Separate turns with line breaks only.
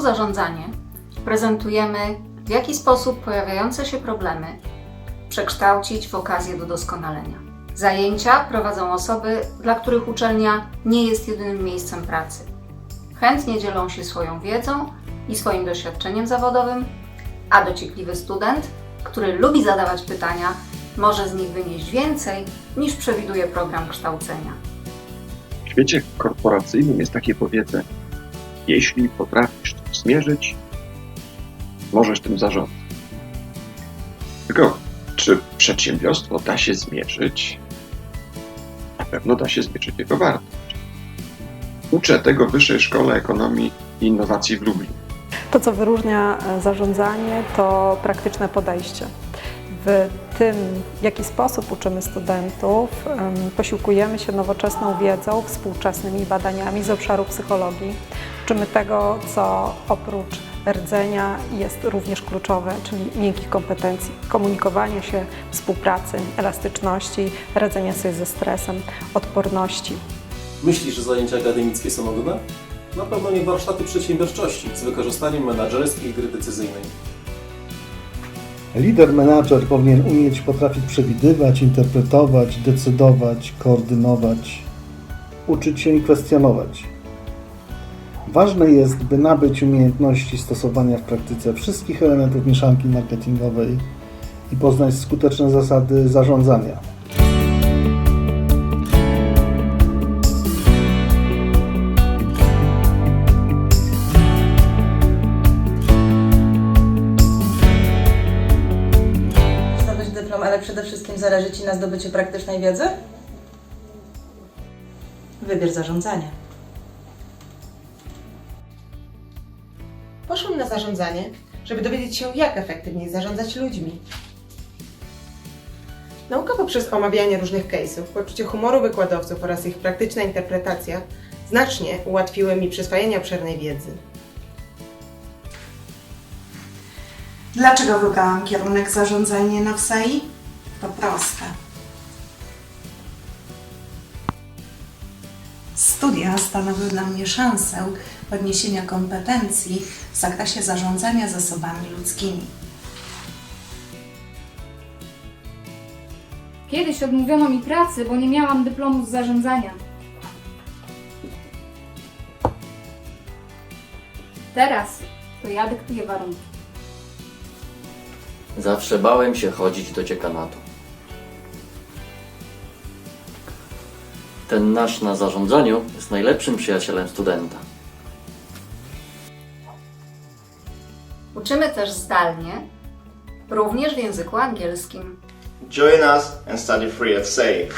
Zarządzanie prezentujemy, w jaki sposób pojawiające się problemy przekształcić w okazję do doskonalenia. Zajęcia prowadzą osoby, dla których uczelnia nie jest jedynym miejscem pracy. Chętnie dzielą się swoją wiedzą i swoim doświadczeniem zawodowym, a dociekliwy student, który lubi zadawać pytania, może z nich wynieść więcej niż przewiduje program kształcenia.
W świecie korporacyjnym jest takie powiedzenie: jeśli potrafisz to zmierzyć, możesz tym zarządzać. Tylko, czy przedsiębiorstwo da się zmierzyć? Na pewno da się zmierzyć jego wartość. Uczę tego w Wyższej Szkole Ekonomii i Innowacji w Lublinie.
To, co wyróżnia e, zarządzanie, to praktyczne podejście. W tym, w jaki sposób uczymy studentów, em, posiłkujemy się nowoczesną wiedzą, współczesnymi badaniami z obszaru psychologii. Uczymy tego, co oprócz rdzenia jest również kluczowe, czyli miękkich kompetencji, komunikowania się, współpracy, elastyczności, radzenia sobie ze stresem, odporności.
Myślisz, że zajęcia akademickie są nudne? Na pewno nie warsztaty przedsiębiorczości z wykorzystaniem menedżerskiej gry decyzyjnej.
Lider menadżer powinien umieć potrafić przewidywać, interpretować, decydować, koordynować, uczyć się i kwestionować. Ważne jest, by nabyć umiejętności stosowania w praktyce wszystkich elementów mieszanki marketingowej i poznać skuteczne zasady zarządzania.
Ale przede wszystkim zależy Ci na zdobyciu praktycznej wiedzy? Wybierz zarządzanie.
Poszłam na zarządzanie, żeby dowiedzieć się, jak efektywniej zarządzać ludźmi. Nauka poprzez omawianie różnych case'ów, poczucie humoru wykładowców oraz ich praktyczna interpretacja znacznie ułatwiły mi przyswajanie obszernej wiedzy.
Dlaczego wybrałam kierunek zarządzanie na WSAI? To proste. Studia stanowiły dla mnie szansę podniesienia kompetencji w zakresie zarządzania zasobami ludzkimi.
Kiedyś odmówiono mi pracy, bo nie miałam dyplomu z zarządzania. Teraz to ja dyktuję warunki.
Zawsze bałem się chodzić do dziekanatu. Ten nasz na zarządzaniu jest najlepszym przyjacielem studenta.
Uczymy też zdalnie, również w języku angielskim.
Join us and study free at SAY.